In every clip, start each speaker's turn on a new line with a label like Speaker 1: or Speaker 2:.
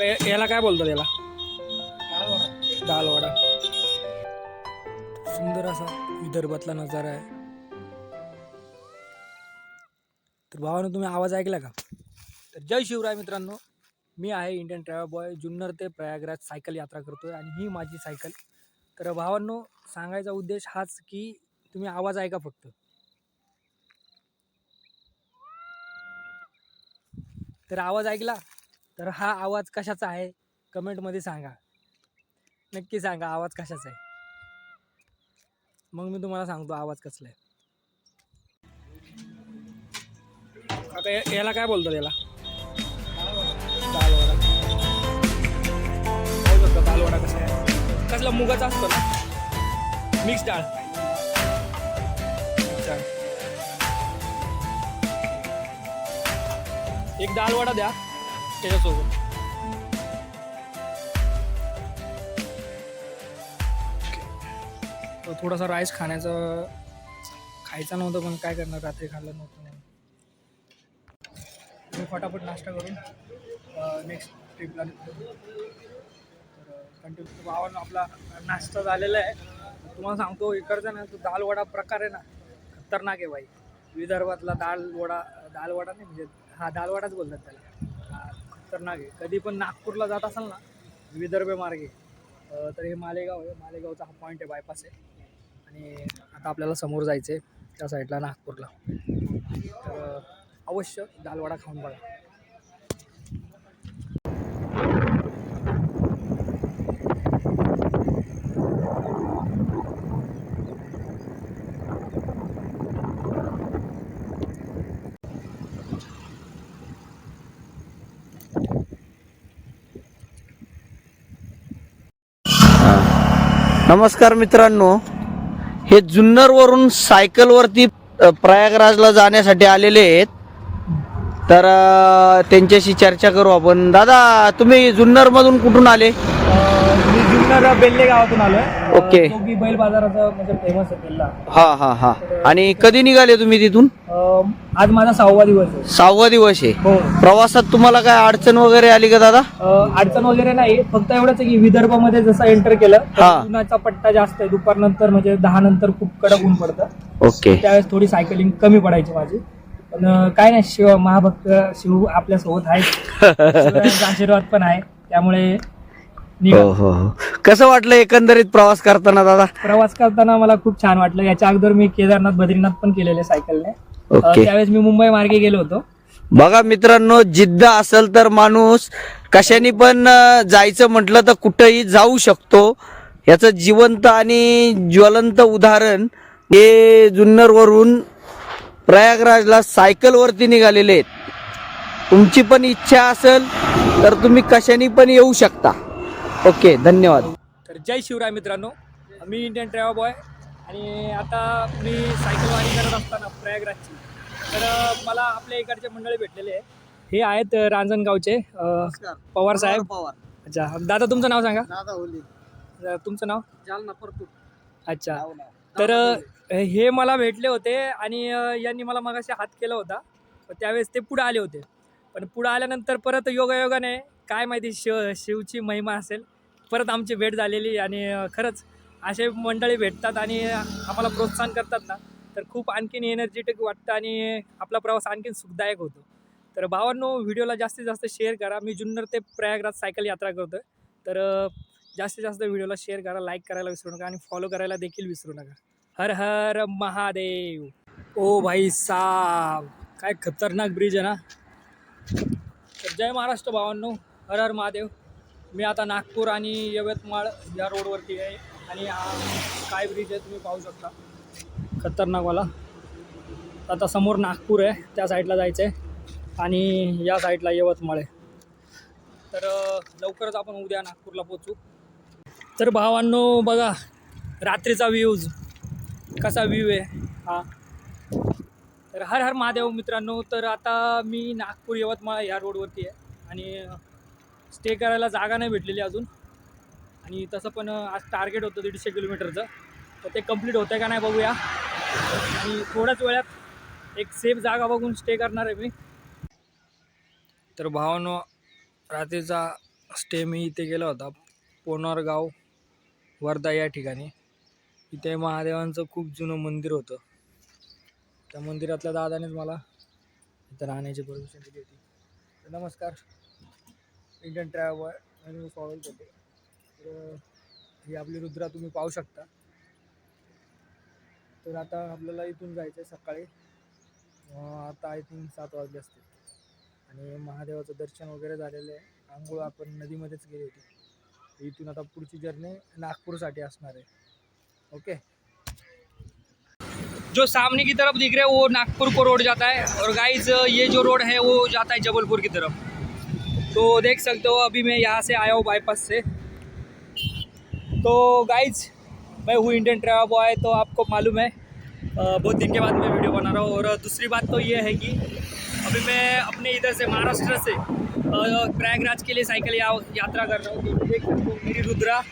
Speaker 1: आता या- याला काय बोलतात याला? दालवाडा. सुंदर असा विदर्भातला नजारा आहे. तर भावानं तुम्ही आवाज ऐकला का? तर जय शिवराय मित्रांनो. मी आहे इंडियन ट्रॅव्हल बॉय जुन्नर ते प्रयागराज सायकल यात्रा करतोय आणि ही माझी सायकल. तर भावांनो सांगायचा उद्देश हाच की तुम्ही आवाज ऐका फक्त. तर आवाज ऐकला? तर हा आवाज कशाचा आहे? कमेंटमध्ये सांगा. नक्की सांगा आवाज कशाचा आहे? मग मी तुम्हाला सांगतो आवाज कसला आहे. आता याला काय बोलतो याला? तालवाडा पाहू शकता दालवडा कसा आहे? कसला मुगाचा असतो ना? मिक्स डाळ. एक दाल द्या. त्याच्यासोबत. तर थोडासा राईस खाण्याचं खायचा नव्हतं पण काय करणार रात्री खाल्लं नव्हतं म्हणून. मी फटाफट नाश्ता करून नेक्स्ट ट्रिपला निघतो. तर कंटिन्यू भावानं आपला नाश्ता झालेला आहे. तुम्हाला सांगतो इकडचा ना तो दाल वडा प्रकार आहे ना खतरनाक आहे बाई विदर्भातला दाल वडा दाल वडा नाही म्हणजे हा दाल वडाच बोलतात त्याला. खतरनाक आहे. कधी पण नागपूरला जात असाल ना विदर्भ मार्गे तर हे मालेगाव आहे. मालेगावचा हा पॉईंट आहे बायपास आहे. आणि आता आपल्याला समोर जायचं आहे त्या साईडला नागपूरला. तर अवश्य दालवडा खाऊन बघा.
Speaker 2: नमस्कार मित्रांनो. हे जुन्नरवरून सायकलवरती प्रयागराजला जाण्यासाठी आलेले आहेत. तर त्यांच्याशी चर्चा करू आपण. दादा तुम्ही जुन्नरमधून कुठून आले?
Speaker 1: जुन्नर बेल्ले गावातून आलोय.
Speaker 2: ओके.
Speaker 1: की बैल बाजाराचा म्हणजे फेमस आहे
Speaker 2: हा हा हा. आणि कधी निघाले तुम्ही तिथून?
Speaker 1: अं, आज माझा सहावा दिवस आहे.
Speaker 2: सहावा दिवस आहे.
Speaker 1: हो.
Speaker 2: प्रवासात तुम्हाला काय अडचण वगैरे आली का दादा?
Speaker 1: अं, अडचण वगैरे नाही. फक्त एवढंच आहे की विदर्भामध्ये जसं एंटर केलं तर
Speaker 2: हा.
Speaker 1: उन्हाचा पट्टा जास्त आहे. दुपारनंतर म्हणजे दहा नंतर खूप कडक ऊन पडतं.
Speaker 2: ओके.
Speaker 1: त्यावेळेस थोडी सायकलिंग कमी पडायची माझी. पण अं, काय नाही शिव महाभक्त शिव आपल्यासोबत आहे आशीर्वाद पण आहे. त्यामुळे निघा.
Speaker 2: हो हो हो. कसं वाटलं एकंदरीत प्रवास करताना दादा?
Speaker 1: प्रवास करताना मला खूप छान वाटलं. याच्या अगोदर मी केदारनाथ बद्रीनाथ पण केलेले सायकलने. अं,
Speaker 2: ओके.
Speaker 1: त्यावेळेस मी मुंबई मार्गे गेलो होतो.
Speaker 2: बघा मित्रांनो जिद्द असेल तर माणूस कशाने पण अं, जायचं म्हटलं तर कुठंही जाऊ शकतो. याचं जिवंत आणि ज्वलंत उदाहरण हे जुन्नरवरून प्रयागराजला सायकलवरती निघालेले आहेत. तुमची पण इच्छा असेल तर तुम्ही कशाने पण येऊ शकता. ओके धन्यवाद.
Speaker 1: तर जय शिवराय मित्रांनो. मी इंडियन ट्रॅव्हल बॉय आणि आता मी सायकलवारी करत असताना प्रयागराजची. तर मला आपल्या इकडचे मंडळी भेटलेले आहे हे आहेत रांजणगावचे पवार साहेब. अच्छा दादा तुमचं नाव सांगा. अं, तुमचं नाव?
Speaker 2: जालना परतूर.
Speaker 1: अच्छा. तर हे मला भेटले होते आणि यांनी मला मगाशी हात केला होता. त्यावेळेस ते पुढे आले होते. पण पुढे आल्यानंतर परत योगायोगाने काय माहिती शिव शिवची महिमा असेल. परत आमची भेट झालेली आणि खरंच असे मंडळी भेटतात आणि आम्हाला प्रोत्साहन करतात ना तर खूप आणखीन एनर्जेटिक वाटतं आणि आपला प्रवास आणखीन सुखदायक होतो. तर भावांनो व्हिडिओला जास्तीत जास्त शेअर करा. मी जुन्नर ते प्रयागराज सायकल यात्रा करतो आहे तर जास्तीत जास्त व्हिडिओला शेअर करा लाईक करायला विसरू नका आणि फॉलो करायला देखील विसरू नका. हर हर महादेव. ओ भाई साब काय खतरनाक ब्रिज आहे ना. तर जय महाराष्ट्र भावांनो. हर हर महादेव. मी आता नागपूर आणि यवतमाळ या रोडवरती आहे आणि हा काय ब्रिज आहे तुम्ही पाहू शकता. खतरनाकवाला आता समोर नागपूर आहे त्या साईडला जायचं आहे आणि या साईडला यवतमाळ आहे. तर लवकरच आपण उद्या नागपूरला पोचू तर भावांनो बघा रात्रीचा व्ह्यूज कसा व्ह्यू आहे? हा. तर हर हर महादेव मित्रांनो तर आता मी नागपूर यवतमाळ या रोडवरती आहे आणि स्टे करायला जागा नाही भेटलेली अजून. आणि तसं पण आज टार्गेट होतं दीडशे किलोमीटरचं. तर ते कंप्लीट होतं आहे का नाही बघूया. आणि थोड्याच वेळात एक सेफ जागा बघून स्टे करणार आहे मी. तर भावानो रात्रीचा स्टे मी इथे गेला होता. पोनारगाव वर्धा या ठिकाणी. इथे महादेवांचं खूप जुनं मंदिर होतं. त्या मंदिरातल्या दादानेच मला इथं राहण्याची परमिशन दिली होती. तर नमस्कार. इंडियन ट्रॅव्हल मी फॉलो करते तर ही आपली रुद्रा तुम्ही पाहू शकता. तर आता आपल्याला इथून जायचं आहे सकाळी आता आय थिंक सात वाजले असतील. आणि महादेवाचं दर्शन वगैरे झालेलं आहे. आंघोळ आपण नदीमध्येच गेली होती. इथून आता पुढची जर्नी नागपूरसाठी असणार आहे. ओके जो सामने की तरफ दिख रहा है वो नागपुर को रोड जाता है। और गाइस ये जो रोड है वो जाता है जबलपुर की तरफ। तो देख सकते हो अभी मैं यहाँ से आया हूँ बाईपास से। तो गाइज़ मैं हूँ इंडियन ट्रैवल बॉय तो आपको मालूम है बहुत दिन के बाद मैं वीडियो बना रहा हूँ। और दूसरी बात तो ये है कि अभी मैं अपने इधर से महाराष्ट्र से प्रयागराज के लिए साइकिल या, यात्रा कर रहा हूँ। तो देख सकते हो मेरी रुद्रा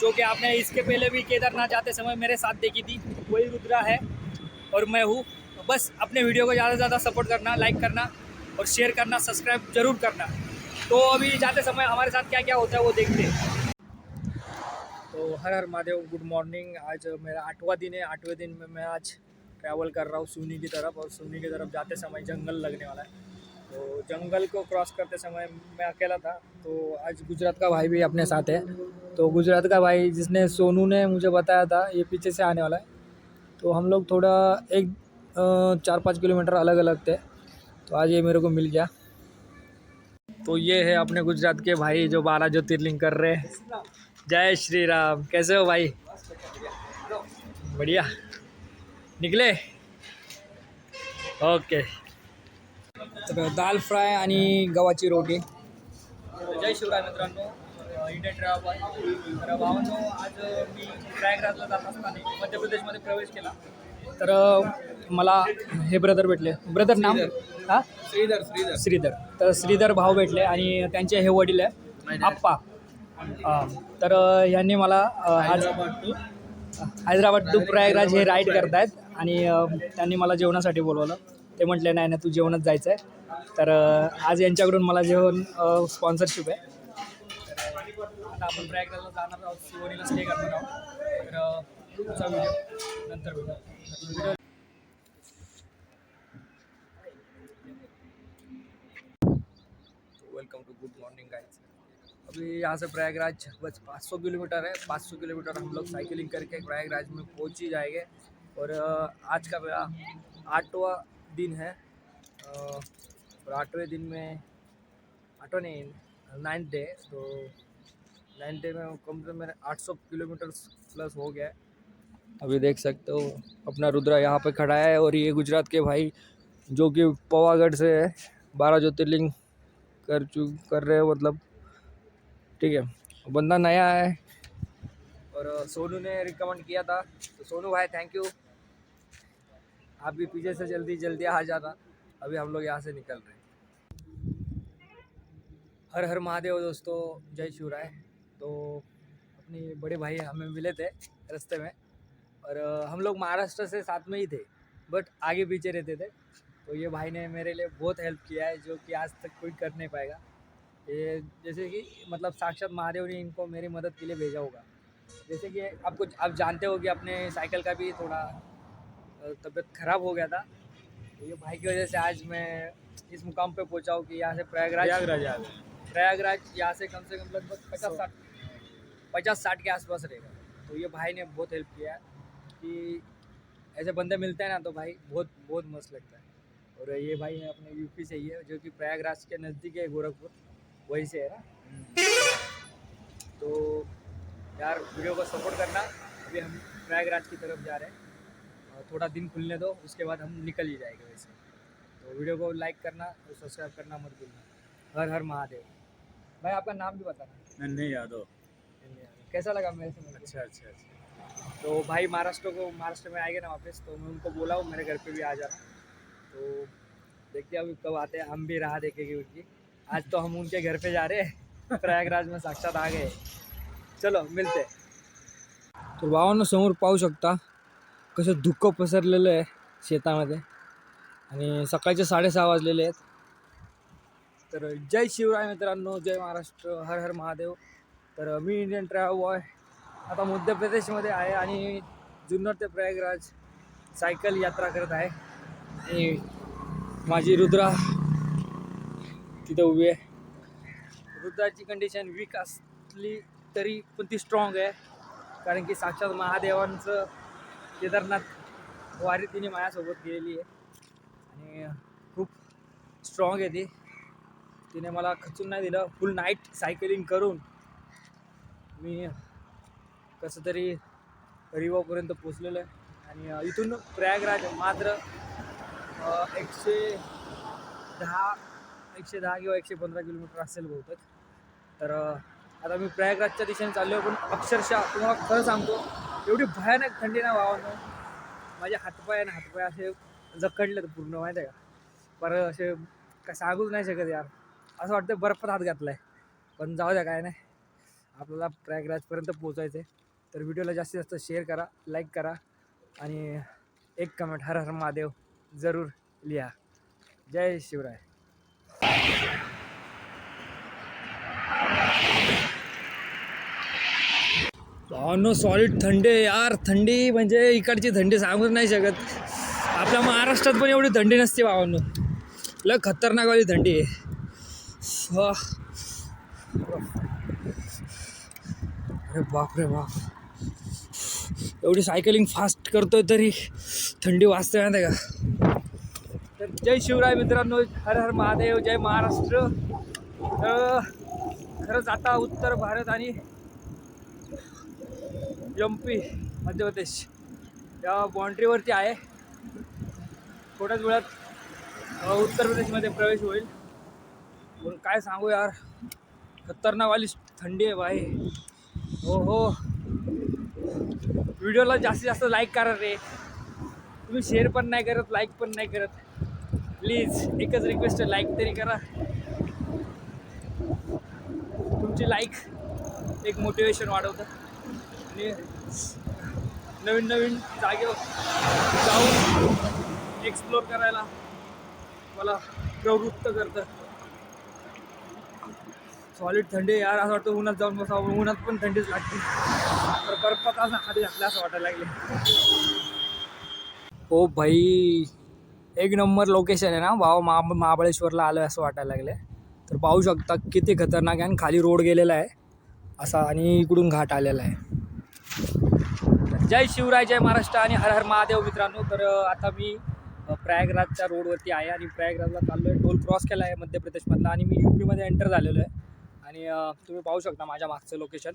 Speaker 1: जो कि आपने इसके पहले भी केदारनाथ जाते समय मेरे साथ देखी थी वही रुद्रा है। और मैं हूँ बस अपने वीडियो को ज़्यादा से ज़्यादा सपोर्ट करना लाइक करना और शेयर करना सब्सक्राइब ज़रूर करना। तो अभी जाते समय हमारे साथ क्या क्या होता है वो देखते हैं। तो हर हर महादेव गुड मॉर्निंग आज मेरा आठवां दिन है। आठवें दिन में मैं आज ट्रैवल कर रहा हूँ सुनी की तरफ़ और सुनी की तरफ़ जाते समय जंगल लगने वाला है। तो जंगल को क्रॉस करते समय मैं अकेला था। तो आज गुजरात का भाई भी अपने साथ है। तो गुजरात का भाई जिसने सोनू ने मुझे बताया था, ये पीछे से आने वाला है। तो हम लोग थोड़ा एक चार पाँच किलोमीटर अलग अलग थे। तो आज ये मेरे को मिल गया। तो ये है अपने गुजरात के भाई जो बारह ज्योतिर्लिंग कर रहे हैं। जय श्री राम कैसे हो भाई? बढ़िया। निकले? ओके। तर दाल फ्राय आणि गव्हाची रोटी. जय शिवराय मित्रांनो. इंडियन ट्रॅव्हल बॉय तर भावांनो आज मी प्रयागराजला जात असताना मध्य प्रदेशमध्ये प्रवेश केला. तर मला हे ब्रदर भेटले. ब्रदर नाम? हां?
Speaker 3: श्रीधर श्रीधर.
Speaker 1: श्रीधर. तर श्रीधर भाऊ भेटले आणि त्यांचे हे वडील आहे. आप्पा. तर यांनी मला आज हैदराबाद टू. प्रयागराज हे राईड करतायत. आणि त्यांनी मला जेवणासाठी बोलवलं. ते म्हटले नाही नाही तू जेवणच जायचं आहे तर आज यांच्याकडून मला जेवण स्पॉन्सरशिप आहे. आता आपण प्रयागराजला जाणार आहोत. शिवणीला स्टे करणार आहोत. तर नंतर भेटू welcome to good morning guys अभी यहाँ से प्रयागराज बस 500 किलोमीटर है। 500 किलोमीटर हम लोग साइकिलिंग करके प्रयागराज में पहुँच ही जाएँगे। और आज का मेरा आठवां दिन है। और आठवें दिन में, आठवा नहीं नाइन्थ डे तो नाइन्थ डे में कम से कम मेरा 800 किलोमीटर प्लस हो गया है। अभी देख सकते हो, अपना रुद्रा यहाँ पे खड़ा है और ये गुजरात के भाई जो कि पवागढ़ से है, बारह ज्योतिर्लिंग कर चु, कर रहे हो मतलब। ठीक है, बंदा नया है और सोनू ने रिकमेंड किया था। तो सोनू भाई थैंक यू आप भी पीछे से जल्दी जल्दी आ जाना। अभी हम लोग यहाँ से निकल रहे हैं। हर हर महादेव दोस्तों, जय शिवराय। तो अपने बड़े भाई हमें मिले थे रास्ते में। और हम लोग महाराष्ट्र से साथ में ही थे बट आगे पीछे रहते थे। तो ये भाई ने मेरे लिए बहुत हेल्प किया है जो कि आज तक कोई कर नहीं पाएगा। ये जैसे कि मतलब साक्षात महादेव ने इनको मेरी मदद के लिए भेजा होगा। जैसे कि आपको आप जानते हो कि अपने साइकिल का भी थोड़ा तबीयत खराब हो गया था। तो ये भाई की वजह से आज मैं इस मुकाम पे पहुँचा हूँ कि यहाँ से प्रयागराज
Speaker 3: प्रयागराज
Speaker 1: प्रयागराज यहाँ से कम से कम लगभग पचास साठ पचास साठ के आसपास रहेगा। तो ये भाई ने बहुत हेल्प किया है। कि ऐसे बंदे मिलते हैं ना तो भाई बहुत बहुत मस्त लगता है। और ये भाई है अपने यूपी से ही है जो कि प्रयागराज के नज़दीक है गोरखपुर। वहीं से है ना? तो यार वीडियो को सपोर्ट करना। अभी हम प्रयागराज की तरफ़ जा रहे हैं। और थोड़ा दिन खुलने दो उसके बाद हम निकल ही जाएँगे वैसे। तो वीडियो को लाइक करना और सब्सक्राइब करना मत भूलना। हर हर महादेव। भाई आपका नाम भी बताना।
Speaker 3: नन्हे यादव।
Speaker 1: कैसा लगा मेरे से?
Speaker 3: अच्छा अच्छा अच्छा।
Speaker 1: तो भाई महाराष्ट्र को महाराष्ट्र में आएंगे ना वापस तो मैं उनको बोला हूँ मेरे घर पे भी आ जाना। तो देखते हैं अभी कब आते हैं हम भी राह देखेंगे उनकी। आज तो हम उनके घर पे जा रहे हैं प्रयागराज में साक्षात आ गए। चलो मिलते तर भावांनो समोर पाहू शकता कसं धुकं पसरलेलं आहे शेतामध्ये. आणि सकाळचे साडेसहा वाजलेले आहेत. तर जय शिवराय मित्रांनो जय महाराष्ट्र हर हर महादेव. तर मी इंडियन ट्रॅव्हल बॉय आता मध्य प्रदेशमध्ये आहे आणि जुन्नर ते प्रयागराज सायकल यात्रा करत आहे. आणि माझी रुद्रा तिथं उभी आहे. रुद्राची कंडिशन वीक असली तरी पण ती स्ट्रॉंग आहे. कारण की साक्षात महादेवांचं केदारनाथ वारी तिने माझ्यासोबत गेलेली आहे. आणि खूप स्ट्रॉंग आहे ती. तिने मला खचून नाही दिलं. फुल नाईट सायकलिंग करून मी कसं तरी रिवापर्यंत पोचलेलं आहे. आणि इथून प्रयागराज मात्र एकशे दहा एकशे दहा किंवा एकशे पंधरा किलोमीटर असेल बहुतेक. तर आता मी प्रयागराजच्या दिशेने चाललो आहे पण अक्षरशः तुम्हाला खरं सांगतो एवढी भयानक थंडी ना भावानं माझे हातपाय आणि हातपाय असे जखडलेत पूर्ण माहिती आहे का? पर असे काय सांगूच नाही शकत यार. असं वाटतं बर्फात हात घातला आहे पण जाऊ द्या काय नाही. आपल्याला प्रयागराजपर्यंत पोचायचं आहे तर व्हिडिओला जास्तीत जास्त शेअर करा लाईक करा आणि एक कमेंट हर हर महादेव जरूर लिहा. जय शिवराय. नो सॉलिड थंडी आहे यार. थंडी म्हणजे इकडची थंडी सांगूच नाही शकत. आपल्या महाराष्ट्रात पण एवढी थंडी नसते भावांनो. लय खतरनाकवाली थंडी आहे. अरे बाप रे बाप. एवढी सायकलिंग फास्ट करतोय तरी थंडी वाजते नाही का? तर जय शिवराय मित्रांनो हर हर महादेव जय महाराष्ट्र. तर खरंच आता उत्तर भारत आणि एम पी मध्य प्रदेश या बाउंड्रीवरती आहे. थोड्याच वेळात उत्तर प्रदेशमध्ये प्रवेश होईल. पण काय सांगू यार खतरनाकवाली थंडी आहे बाई हो हो. व्हिडिओला जास्तीत जास्त लाईक करा रे. तुम्ही शेअर पण नाही करत लाईक पण नाही करत. प्लीज एकच रिक्वेस्ट आहे लाईक तरी करा. तुमची लाईक एक मोटिवेशन वाढवतं. आणि नवीन नवीन जागेवर जाऊन एक्सप्लोर करायला मला प्रवृत्त करतं. सॉलिड थंडी यार असं वाटतं उन्हात जाऊन बसावं उन्हात पण थंडीच लागते. तर बर्फात असं हाती घातला असं वाटायला लागले. हो भाई एक नंबर लोकेशन आहे ना भाऊ महा महाबळेश्वरला आलो आहे असं वाटायला लागले. तर पाहू शकता किती खतरनाक आहे आणि खाली रोड गेलेला आहे असा आणि इकडून घाट आलेला आहे. जय शिवराय जय महाराष्ट्र आणि हर हर महादेव मित्रांनो. तर आता मी प्रयागराजच्या रोडवरती आहे आणि प्रयागराजला चाललो आहे टोल क्रॉस केला आहे मध्य प्रदेशमधला आणि मी यू पीमध्ये एंटर झालेलो आहे. आणि तुम्ही पाहू शकता माझ्या मागचं लोकेशन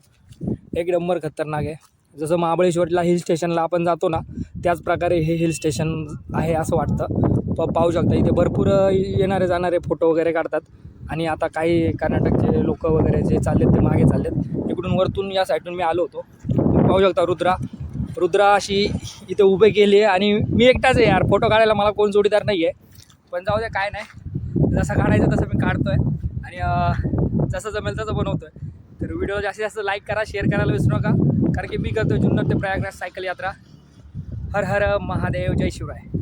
Speaker 1: एक नंबर खतरनाक आहे. जसं महाबळेश्वरला हिल स्टेशनला आपण जातो ना त्याच प्रकारे हे हिल स्टेशन आहे असं वाटतं. प पाहू शकता इथे भरपूर येणारे जाणारे फोटो वगैरे काढतात. आणि आता काही कर्नाटकचे लोक वगैरे जे चाललेत ते मागे चाललेत. इकडून वरतून या साईडून मी आलो होतो. तुम्ही पाहू शकता रुद्रा. रुद्रा अशी इथे उभे केली आहे आणि मी एकटाच आहे यार. फोटो काढायला मला कोण जोडीदार नाही आहे पण जाऊ दे काय नाही. जसं काढायचं तसं मी काढतो आहे आणि जसं जमेल तसं बनवतो आहे तर व्हिडिओ जास्तीत जास्त लाईक करा शेअर करायला विसरू नका. कारण की मी करतो जुन्नर ते प्रयागराज सायकल यात्रा. हर हर महादेव जय शिवराय.